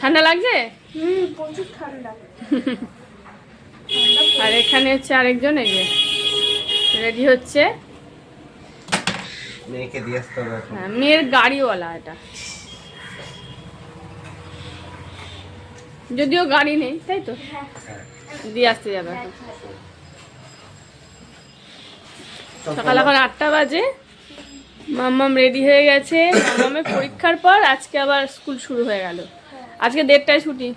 ঠান্ডা লাগছে? হুম প্রচুর ঠান্ডা। আর এখানে হচ্ছে আরেকজন এই যে। রেডি হচ্ছে। হ্যাঁ, মেয়ের গাড়িওয়ালা এটা। যদিও গাড়ি নেই তাই তো? হ্যাঁ। দিয়ে আসতে যাবে সকাল এখন আটটা বাজে। মাম্মাম রেডি হয়ে গেছে। মাম্মামের পরীক্ষার পর আজকে আবার স্কুল শুরু হয়ে গেল। আজকে দেড়টায় ছুটি।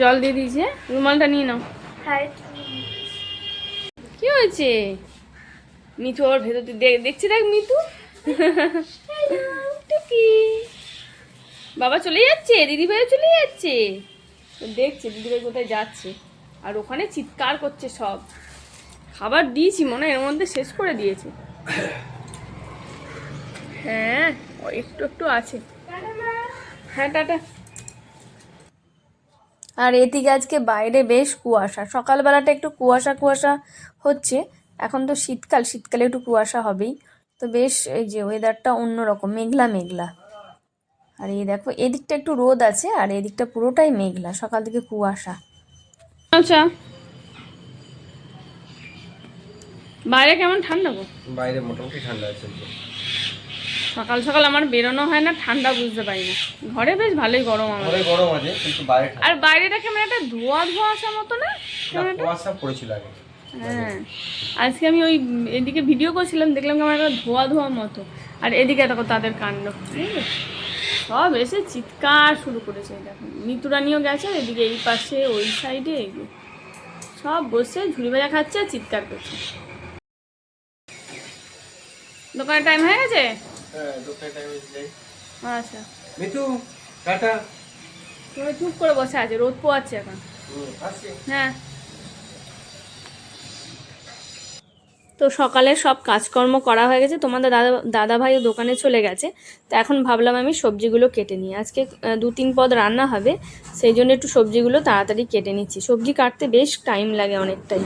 জল দিয়ে দিয়েছে। রুমালটা নিয়ে নাও। কি হয়েছে? মিঠু ওর ভেতর দেখছি দেখ মিঠু। টুকি। বাবা চলে যাচ্ছে দিদি ভাই চলে যাচ্ছে। দেখছে দিদি ভাই কোথায় যাচ্ছে। আর ওখানে চিৎকার করছে সব। খাবার দিয়েছি মনে হয় এর মধ্যে শেষ করে দিয়েছি। হ্যাঁ একটু একটু আছে। হ্যাঁ টাটা। আর এদিকে আজকে বাইরে বেশ কুয়াশা। সকালবেলাটা একটু কুয়াশা কুয়াশা হচ্ছে। এখন তো শীতকাল শীতকালে একটু কুয়াশা হবেই। তো বেশ এই যে ওয়েদারটা অন্যরকম মেঘলা মেঘলা। আর এই দেখো এদিকটা একটু রোদ আছে আর এদিকটা পুরোটাই মেঘলা সকাল থেকে কুয়াশা। আচ্ছা। বাইরে কেমন ঠান্ডা গো? বাইরে মোটামুটি ঠান্ডা আছে সকাল সকাল আমার বেরোনো হয় না ঠান্ডা বুঝতে পারি না। ঘরে বেশ ভালোই গরম আমার ঘরে গরম আছে কিন্তু বাইরে। আর বাইরেটা কেমন একটা ধোয়া ধোয়া আসা মতো না? কুয়াশা পড়েছিল আগে। হ্যাঁ। আজকে আমি ওই এদিকে ভিডিও করছিলাম দেখলাম কেমন একটা ধোয়া ধোয়া মতো। আর এদিকে দেখো তাদের কাণ্ড? সব এসে চিৎকার শুরু করেছে দেখো। মিতুরানিও গেছে এদিকে এই পাশে ওই সাইডে সব বসে ঝুড়ি ভাজা খাচ্ছে আর চিৎকার করছে। দোকানের টাইম হয়ে গেছে? হ্যাঁ দোকানে টাইমে যাই আচ্ছা। মিতু টাটা। তুমি চুপ করে বসে আছে রোদ পোয়াচ্ছে এখন। হ্যাঁ। তো সকালে সব কাজকর্ম করা হয়ে গেছে তোমাদের দাদা দাদা ভাইও দোকানে চলে গেছে। তো এখন ভাবলাম আমি সবজিগুলো কেটে নিই। আজকে দু তিন পদ রান্না হবে সেই জন্য একটু সবজিগুলো তাড়াতাড়ি কেটে নিচ্ছি। সবজি কাটতে বেশ টাইম লাগে অনেকটাই।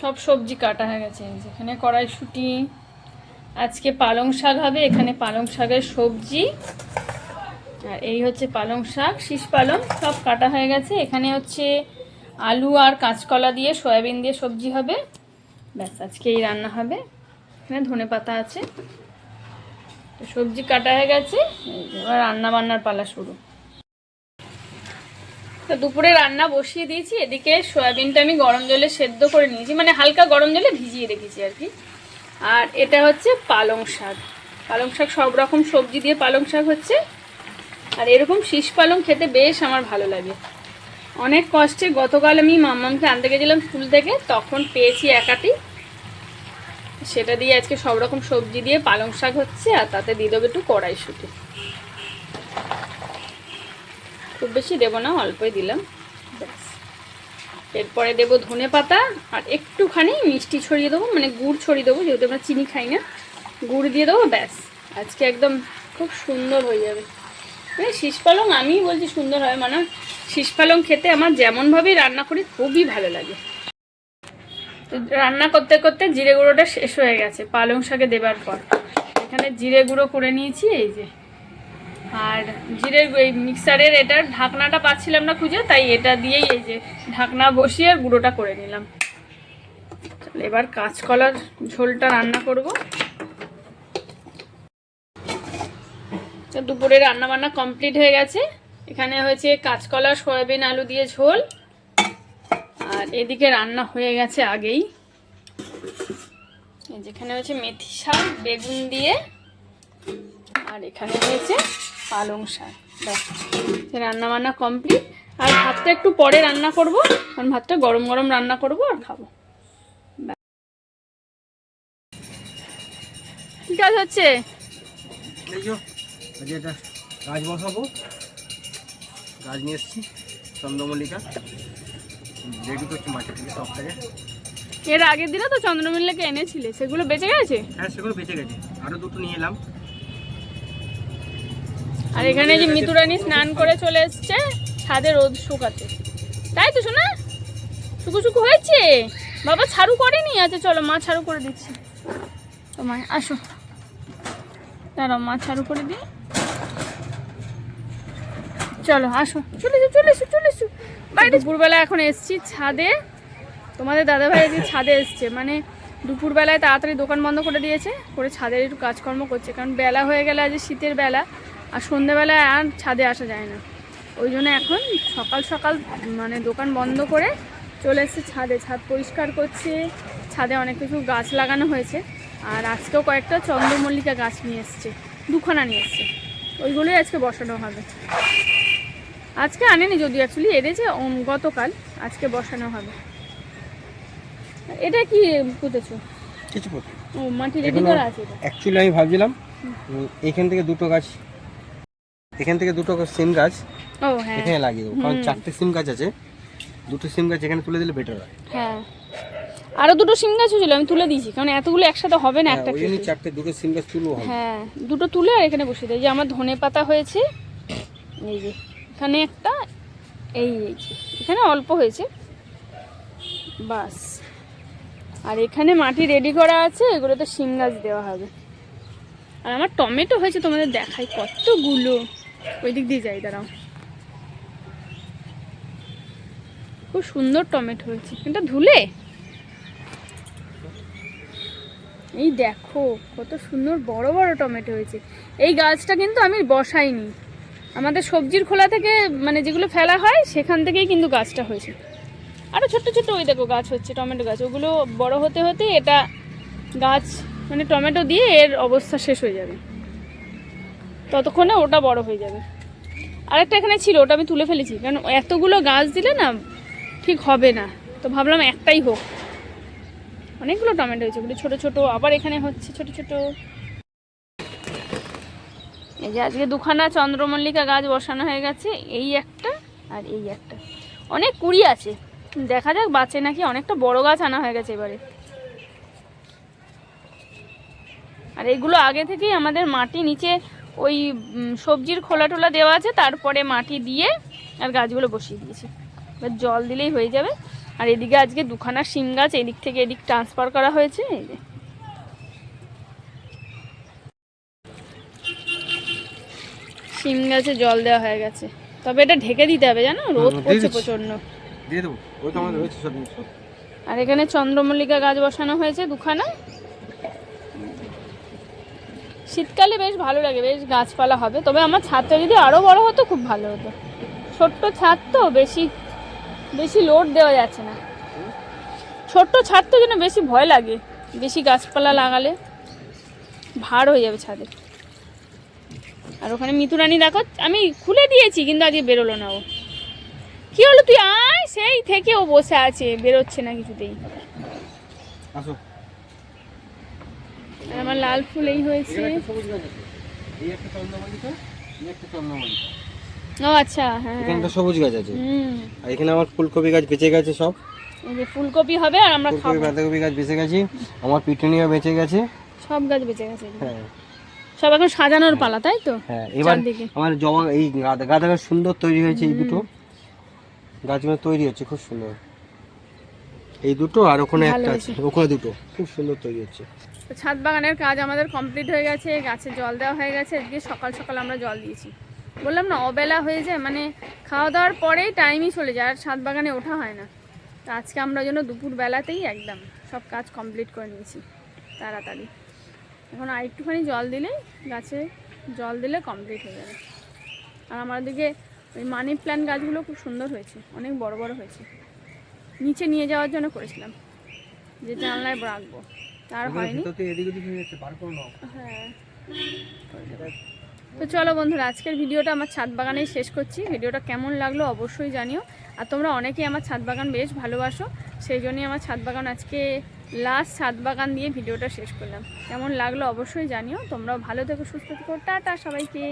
সব সবজি কাটা হয়ে গেছে যেখানে কড়াইশুটি, আজকে পালং শাক হবে, এখানে পালং শাকের সবজি, আর এই হচ্ছে পালং শাক, শীষ পালং, সব কাটা হয়ে গেছে। এখানে হচ্ছে আলু আর কাঁচকলা দিয়ে, সয়াবিন দিয়ে সবজি হবে। ব্যাস, আজকে এই রান্না হবে। এখানে ধনে পাতা আছে। সবজি কাটা হয়ে গেছে, এবার রান্না বান্নার পালা শুরু। তো দুপুরে রান্না বসিয়ে দিয়েছি, এদিকে সয়াবিনটা আমি গরম জলে সেদ্ধ করে নিয়েছি মানে হালকা গরম জলে ভিজিয়ে রেখেছি আর কি। আর এটা হচ্ছে পালং শাক। পালং শাক সব রকম সবজি দিয়ে পালং শাক হচ্ছে। আর এরকম শীষ পালং খেতে বেশ আমার ভালো লাগে। অনেক কষ্টে গতকাল আমি মাম্মামকে আনতে গেছিলাম স্কুল থেকে, তখন পেয়েছি একাটি। সেটা দিয়ে আজকে সব রকম সবজি দিয়ে পালং শাক হচ্ছে, আর তাতে দিয়ে দেবো একটু কড়াইশুটি। খুব বেশি দেবো না, অল্পই দিলাম। ব্যাস এরপরে দেবো ধনে পাতা, আর একটুখানি মিষ্টি ছড়িয়ে দেবো মানে গুড় ছড়িয়ে দেবো, যেহেতু আমরা চিনি খাই না। গুড় দিয়ে দেবো, ব্যাস। আজকে একদম খুব সুন্দর হয়ে যাবে। মানে শীষ পালং আমিই বলছি সুন্দর হয় মানে শীষ পালং খেতে আমার যেমনভাবেই রান্না করি, খুবই ভালো লাগে। তো রান্না করতে করতে জিরে গুঁড়োটা শেষ হয়ে গেছে, পালং শাকে দেবার পর। এখানে জিরে গুঁড়ো করে নিয়েছি, এই যে। আর জিরের এই মিক্সারের এটার ঢাকনাটা পাচ্ছিলাম না খুঁজে, তাই এটা দিয়েই এই যে ঢাকনা বসিয়ে গুঁড়োটা করে নিলাম। এবার কাঁচকলার ঝোলটা রান্না করব। দুপুরে রান্না বান্না কমপ্লিট হয়ে গেছে। এখানে হয়েছে কাঁচকলা, সয়াবিন, আলু দিয়ে ঝোল। আর এদিকে রান্না হয়ে গেছে আগেই। যেখানে হয়েছে মেথি শাক, বেগুন দিয়ে। আর এখানে হয়েছে পালং শাক ব্যাস। রান্না বান্না কমপ্লিট আর ভাতটা একটু পরে রান্না করব কারণ ভাতটা গরম গরম রান্না করব আর খাব। ব্যাস। কি কাজ হচ্ছে? গাছ বসাবো। গাছ নিয়ে এসেছি চন্দ্রমল্লিকা। রেডি করছি মাঠে থেকে সব থেকে। এর আগের দিনে তো চন্দ্রমিল্লাকে এনেছিলে সেগুলো বেঁচে গেছে? হ্যাঁ সেগুলো বেঁচে গেছে। আরও দুটো নিয়ে এলাম। আর এখানে যে মিতুরানি স্নান করে চলে এসছে, ছাদে রোদ শুকাতে। তাই তো শোনা শুকু শুকু হয়েছে? বাবা ছাড়ু করেনি? আচ্ছা চলো, মা ছাড়ু করে দিচ্ছি। তোমায় আসো। দাঁড়াও মাছার করে দিই। চলো, আসো। চলে এসো চলে এসো চলে এসো। বাইরে দুপুরবেলা এখন এসছি ছাদে। তোমাদের দাদাভাই আজকে ছাদে এসছে। মানে দুপুরবেলায় তাড়াতাড়ি দোকান বন্ধ করে দিয়েছে, করে ছাদের একটু কাজকর্ম করছে। কারণ বেলা হয়ে গেলে আজ শীতের বেলা। আর সন্ধেবেলায় আর ছাদে আসা যায় না। ওই জন্য এখন সকাল সকাল মানে দোকান বন্ধ করে চলে এসছে ছাদে। ছাদ পরিষ্কার করছে। ছাদে অনেক কিছু গাছ লাগানো হয়েছে। আর আজকেও কয়েকটা চন্দ্রমল্লিকা গাছ নিয়ে এসছে। দুখানা নিয়ে এসছে। ওইগুলোই আজকে বসানো হবে। আজকে আনেনি যদিও অ্যাকচুয়ালি এনেছে গতকাল আজকে বসানো হবে। এটা কি পুঁতেছো? কিছু ও মাটি রেডি করা আছে এটা? অ্যাকচুয়ালি আমি ভাবছিলাম এখান থেকে দুটো গাছ এখান থেকে দুটো সিম গাছ ও হ্যাঁ। এখানে লাগিয়ে দেবো। কারণ। চারটে সিম গাছ আছে দুটো সিম গাছ এখানে তুলে দিলে বেটার হয়। হ্যাঁ। আরও দুটো সিম গাছ ছিল আমি তুলে দিয়েছি কারণ এতগুলো একসাথে হবে না হ্যাঁ, একটা ওই চারটে দুটো সিম গাছ তুলবো হবে হ্যাঁ দুটো তুলে আর এখানে বসিয়ে দেয় যে আমার ধনে পাতা হয়েছে এই যে এখানে একটা এই। এখানে অল্প হয়েছে। বাস। আর এখানে মাটি রেডি করা আছে এগুলোতে শিম গাছ দেওয়া হবে। আর আমার টমেটো হয়েছে তোমাদের দেখাই কতগুলো। ওই দিক দিয়ে যাই, দাঁড়াও। খুব সুন্দর টমেটো হয়েছে। এটা ধুলে? এই দেখো, কত সুন্দর বড় বড় টমেটো হয়েছে। এই গাছটা কিন্তু আমি বসাইনি। আমাদের সবজির খোলা থেকে মানে যেগুলো ফেলা হয়, সেখান থেকেই কিন্তু গাছটা হয়েছে। আরও ছোট্ট ছোট্ট ওই দেখো গাছ হচ্ছে, টমেটো গাছ। ওগুলো বড় হতে হতে এটা গাছ মানে টমেটো দিয়ে এর অবস্থা শেষ হয়ে যাবে। ততক্ষণে ওটা বড় হয়ে যাবে। আরেকটা এখানে ছিল, ওটা আমি তুলে ফেলেছি। কারণ এতগুলো গাছ দিলে না ঠিক হবে না। তো ভাবলাম একটাই হোক। অনেকগুলো টমেটো হয়েছে ওগুলো ছোটো ছোটো, আবার এখানে হচ্ছে ছোট ছোট। এই যে আজকে দুখানা চন্দ্রমল্লিকা গাছ বসানো হয়ে গেছে, এই একটা আর এই একটা। অনেক কুড়ি আছে। দেখা যাক বাঁচে নাকি, অনেকটা বড় গাছ আনা হয়ে গেছে এবারে। আর এগুলো আগে থেকেই আমাদের মাটি নিচে ওই সবজির খোলা টোলা দেওয়া আছে তারপরে মাটি দিয়ে আর গাছগুলো বসিয়ে দিয়েছি। এবার জল দিলেই হয়ে যাবে। আর এদিকে আজকে দুখানা শিম গাছ এদিক থেকে এদিক ট্রান্সফার করা হয়েছে এই যে। শিম গাছে জল দেওয়া হয়ে গেছে। তবে এটা ঢেকে দিতে হবে জানো? রোদ পড়ছে। প্রচণ্ড। আর এখানে চন্দ্রমল্লিকা গাছ বসানো হয়েছে দুখানা। শীতকালে বেশ ভালো লাগে, বেশ গাছপালা হবে। তবে আমার ছাদটা যদি আরও বড় হতো, খুব ভালো হতো। ছোট্ট ছাদ তো, বেশি বেশি লোড দেওয়া যাচ্ছে না। ছোট্ট ছাদ তো যেন বেশি ভয় লাগে, বেশি গাছপালা লাগালে। ভার হয়ে যাবে ছাদে। আর ওখানে মিতুরানি দেখো, আমি খুলে দিয়েছি, কিন্তু আজকে বেরোলো না ও। কি হলো তুই? আয়, সেই থেকে ও বসে আছে, বেরোচ্ছে না কিছুতেই। আসো। আমার লাল ফুল এই হয়েছে ও আচ্ছা হ্যাঁ। এখানে একটা সবুজ গাছ আছে। হুম। আর এখানে আমার ফুলকপি গাছ বেঁচে গেছে সব। এই যে ফুলকপি হবে আর আমরা খাব। বাঁধাকপি গাছ বেঁচে গেছে। আমার পিটুনিয়া বেঁচে গেছে। সব গাছ বেঁচে গেছে। হ্যাঁ। সব এখন সাজানোর পালা তাই তো? হ্যাঁ এবার। আমার জবা এই গাঁদা গাঁদা গাছ সুন্দর তৈরি হয়েছে এই দুটো। গাছগুলো তৈরি হচ্ছে খুব সুন্দর। এই দুটো আর ওখানে একটা আছে। ওখানে দুটো। খুব সুন্দর তৈরি হচ্ছে। তো ছাদ বাগানের কাজ আমাদের কমপ্লিট হয়ে গেছে গাছে জল দেওয়া হয়ে গেছে। আজকে সকাল সকাল আমরা জল দিয়েছি। বললাম না অবেলা হয়ে যায় মানে খাওয়া দাওয়ার পরেই টাইমই চলে যায় আর ছাদ বাগানে ওঠা হয় না। তো আজকে আমরা যেন দুপুর বেলাতেই একদম সব কাজ কমপ্লিট করে নিয়েছি তাড়াতাড়ি। এখন আর একটুখানি জল দিলেই গাছে জল দিলে কমপ্লিট হয়ে যাবে। আর আমার দিকে ওই মানি প্ল্যান্ট গাছগুলো খুব সুন্দর হয়েছে অনেক বড় বড় হয়েছে। নিচে নিয়ে যাওয়ার জন্য করেছিলাম। যে জানলায় রাখব। তার হয়নি। হয়ে হ্যাঁ। তো চলো বন্ধুরা আজকের ভিডিওটা আমার ছাদ বাগানেই শেষ করছি। ভিডিওটা কেমন লাগল অবশ্যই জানিও। আর তোমরা অনেকেই আমার ছাদ বাগান বেশ ভালোবাসো সেই জন্যই আমার ছাদ বাগান আজকে লাস্ট ছাদ বাগান দিয়ে ভিডিওটা শেষ করলাম। কেমন লাগল অবশ্যই জানিও। তোমরাও ভালো থেকো সুস্থ থেকো। টাটা সবাইকে।